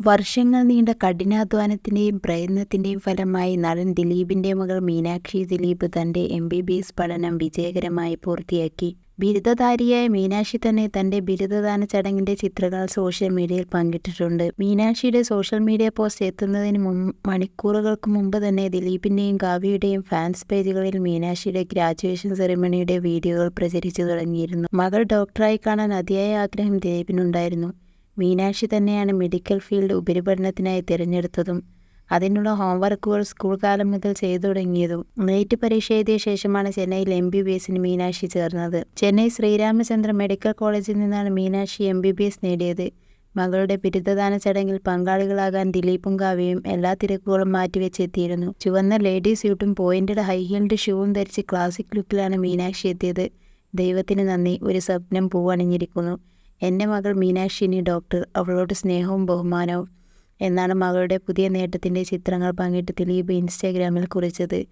വർഷങ്ങൾ നീണ്ട കഠിനാധ്വാനത്തിന്റെയും പ്രയത്നത്തിന്റെയും ഫലമായി നടൻ ദിലീപിന്റെ മകൾ മീനാക്ഷി ദിലീപ് തന്റെ എം ബി ബി എസ് പഠനം വിജയകരമായി പൂർത്തിയാക്കി. ബിരുദധാരിയായ മീനാക്ഷി തന്നെ തന്റെ ബിരുദദാന ചടങ്ങിന്റെ ചിത്രങ്ങൾ സോഷ്യൽ മീഡിയയിൽ പങ്കിട്ടിട്ടുണ്ട്. മീനാക്ഷിയുടെ സോഷ്യൽ മീഡിയ പോസ്റ്റ് എത്തുന്നതിന് മുൻ മണിക്കൂറുകൾക്ക് മുമ്പ് തന്നെ ദിലീപിന്റെയും കാവ്യയുടെയും ഫാൻസ് പേജുകളിൽ മീനാക്ഷിയുടെ ഗ്രാജുവേഷൻ സെറിമണിയുടെ വീഡിയോകൾ പ്രചരിച്ചു തുടങ്ങിയിരുന്നു. മകൾ ഡോക്ടറായി കാണാൻ അതിയായ ആഗ്രഹം ദിലീപിനുണ്ടായിരുന്നു. മീനാക്ഷി തന്നെയാണ് മെഡിക്കൽ ഫീൽഡ് ഉപരിപഠനത്തിനായി തിരഞ്ഞെടുത്തതും അതിനുള്ള ഹോംവർക്കുകൾ സ്കൂൾ കാലം മുതൽ ചെയ്തു തുടങ്ങിയതും. നെയ്റ്റ് പരീക്ഷ എഴുതിയ ശേഷമാണ് ചെന്നൈയിൽ എം ബി ബി എസിന് മീനാക്ഷി ചേർന്നത്. ചെന്നൈ ശ്രീരാമചന്ദ്ര മെഡിക്കൽ കോളേജിൽ നിന്നാണ് Meenakshi M B B S നേടിയത്. മകളുടെ ബിരുദദാന ചടങ്ങിൽ പങ്കാളികളാകാൻ ദിലീപും കാവ്യയും എല്ലാ തിരക്കുകളും മാറ്റിവെച്ച് എത്തിയിരുന്നു. ചുവന്ന ലേഡി സ്യൂട്ടും പോയിന്റഡ് ഹൈ ഹീൽഡ് ഷൂവും ധരിച്ച് ക്ലാസിക് ലുക്കിലാണ് മീനാക്ഷി എത്തിയത്. ദൈവത്തിന് നന്ദി, ഒരു സ്വപ്നം പൂവണിഞ്ഞിരിക്കുന്നു. എന്റെ മകൾ മീനാക്ഷിനി ഡോക്ടർ, അവളോട് സ്നേഹവും ബഹുമാനവും എന്നാണ് മകളുടെ പുതിയ നേട്ടത്തിന്റെ ചിത്രങ്ങൾ പങ്കിട്ട് ദിലീപ് ഇൻസ്റ്റാഗ്രാമിൽ കുറിച്ചത്.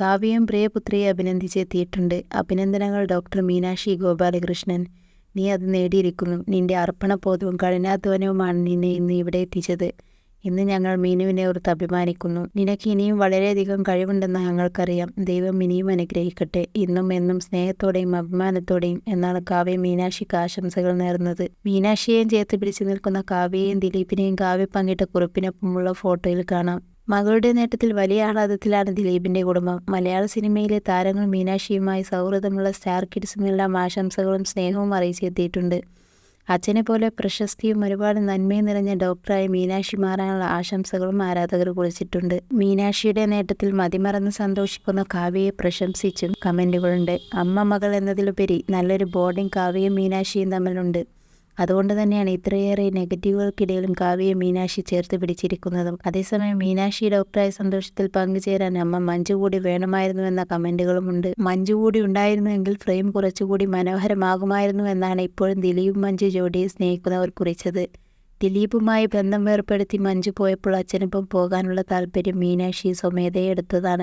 കാവ്യം പ്രിയപുത്രിയെ അഭിനന്ദിച്ച് എത്തിയിട്ടുണ്ട്. അഭിനന്ദനങ്ങൾ ഡോക്ടർ മീനാക്ഷി ഗോപാലകൃഷ്ണൻ. നീ അത് നേടിയിരിക്കുന്നു. നിന്റെ അർപ്പണബോധവും കഠിനാധ്വാനവുമാണ് നിന്നെ ഇന്ന് ഇവിടെ എത്തിച്ചത്. ഇന്ന് ഞങ്ങൾ മീനുവിനെ ഓർത്ത് അഭിമാനിക്കുന്നു. നിനക്ക് ഇനിയും വളരെയധികം കഴിവുണ്ടെന്ന് ഞങ്ങൾക്കറിയാം. ദൈവം ഇനിയും അനുഗ്രഹിക്കട്ടെ. ഇന്നും എന്നും സ്നേഹത്തോടെയും അഭിമാനത്തോടെയും എന്നാണ് കാവ്യ മീനാക്ഷിക്ക് ആശംസകൾ നേർന്നത്. മീനാക്ഷിയെയും ചേർത്ത് പിടിച്ചു നിൽക്കുന്ന കാവ്യയെയും ദിലീപിനെയും കാവ്യ പങ്കിട്ട കുറിപ്പിനൊപ്പമുള്ള ഫോട്ടോയിൽ കാണാം. മകളുടെ നേട്ടത്തിൽ വലിയ ആഹ്ലാദത്തിലാണ് ദിലീപിന്റെ കുടുംബം. മലയാള സിനിമയിലെ താരങ്ങൾ മീനാക്ഷിയുമായി സൗഹൃദമുള്ള സ്റ്റാർ കിഡ്സുമെല്ലാം ആശംസകളും സ്നേഹവും അറിയിച്ചെത്തിയിട്ടുണ്ട്. അച്ഛനെപ്പോലെ പ്രശസ്തിയും ഒരുപാട് നന്മയും നിറഞ്ഞ ഡോക്ടറായ മീനാക്ഷി മാറാനുള്ള ആശംസകളും ആരാധകർ കുറിച്ചിട്ടുണ്ട്. മീനാക്ഷിയുടെ നേട്ടത്തിൽ മതിമറന്ന് സന്തോഷിക്കുന്ന കാവ്യയെ പ്രശംസിച്ചും കമന്റുകളുണ്ട്. അമ്മ മകൾ എന്നതിലുപരി നല്ലൊരു ബോർഡിംഗ് കാവ്യയും മീനാക്ഷിയും തമ്മിലുണ്ട്. അതുകൊണ്ട് തന്നെയാണ് ഇത്രയേറെ നെഗറ്റീവുകൾക്കിടയിലും കാവ്യയെ മീനാക്ഷി ചേർത്ത് പിടിച്ചിരിക്കുന്നതും. അതേസമയം മീനാക്ഷി ഡോക്ടറായ സന്തോഷത്തിൽ പങ്കുചേരാൻ അമ്മ മഞ്ജു കൂടി വേണമായിരുന്നു എന്ന കമന്റുകളുമുണ്ട്. മഞ്ജു കൂടി ഉണ്ടായിരുന്നുവെങ്കിൽ ഫ്രെയിം കുറച്ചുകൂടി മനോഹരമാകുമായിരുന്നു എന്നാണ് ഇപ്പോഴും ദിലീപ് മഞ്ജു ജോഡിയെ സ്നേഹിക്കുന്നവർ കുറിച്ചത്. ദിലീപുമായി ബന്ധം വേർപ്പെടുത്തി മഞ്ജു പോയപ്പോൾ അച്ഛനൊപ്പം പോകാനുള്ള താല്പര്യം മീനാക്ഷി സ്വമേധയാ എടുത്തതാണ്.